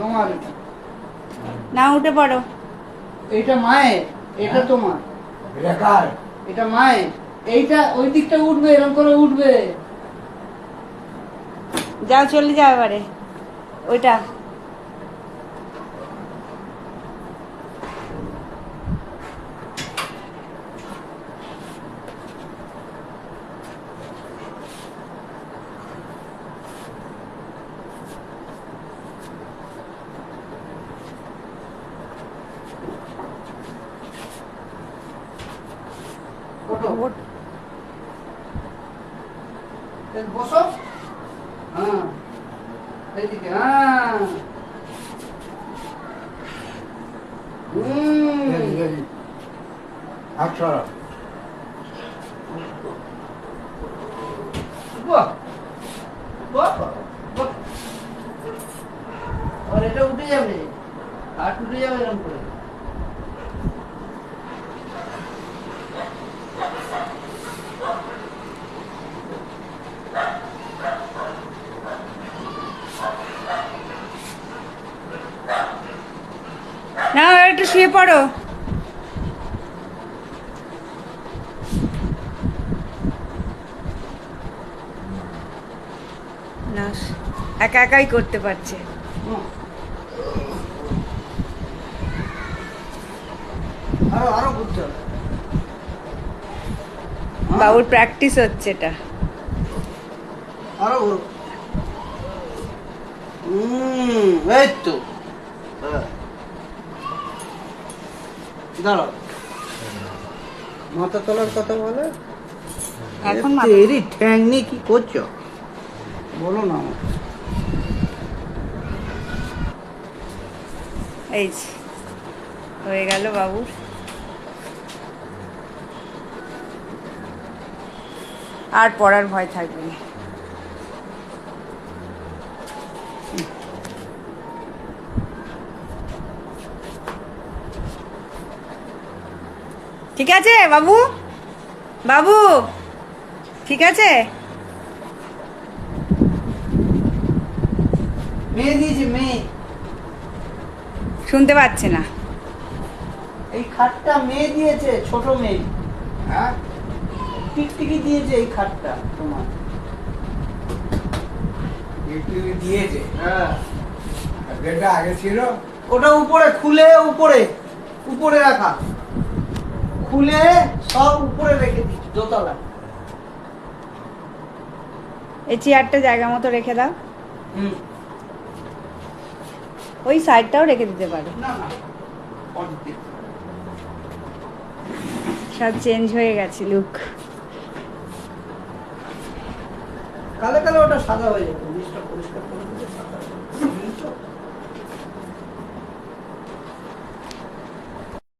তোমার না উঠে পড়ো। এটা মায়ের এটা তোমার। এটা কার? এটা মায়ের। এইটা ওই দিকটা উঠবে এরকম করে উঠবে। যাও চলে যাও এবারে। ওইটা। বসো। হ্যাঁ। এইদিকে হ্যাঁ। আর এটা উঠে যাবে। হাত উঠে যাবে এরকম করে। না একটু শুয়ে পড়ো। না একা একাই করতে পারছে। হ্যাঁ, বাবুর প্র্যাকটিস হচ্ছে এটা। এই তো। হ্যাঁ। দাঁড়াও। মাথা তোলার কথা বলে? এখন এ মাথা- ঠ্যাং নিয়ে কি করছ? বলো না আমাকে। এই হয়ে গেল বাবুর। আর পড়ার ভয় থাকবে না। ঠিক আছে বাবু? বাবু? ঠিক আছে? শুনতে পাচ্ছে না। এই খাটটা মেয়ে দিয়েছে ছোট মেয়ে। হ্যাঁ? টিকটিকি দিয়েছে এই খাটটা তোমার। ইউটিউবে দিয়েছে? হ্যাঁ। আগে ছিল? ওটা উপরে খুলে উপরে উপরে রাখা। খুলে সব উপরে রেখে দিচ্ছি দোতলা। এই চেয়ারটা জায়গা মতো রেখে দাও। হুম। ওই সাইডটাও রেখে দিতে পারো। না না সব চেঞ্জ হয়ে গেছে লুক কালে কালে ওটা সাদা হয়ে যাবে জিনিসটা পরিষ্কার করে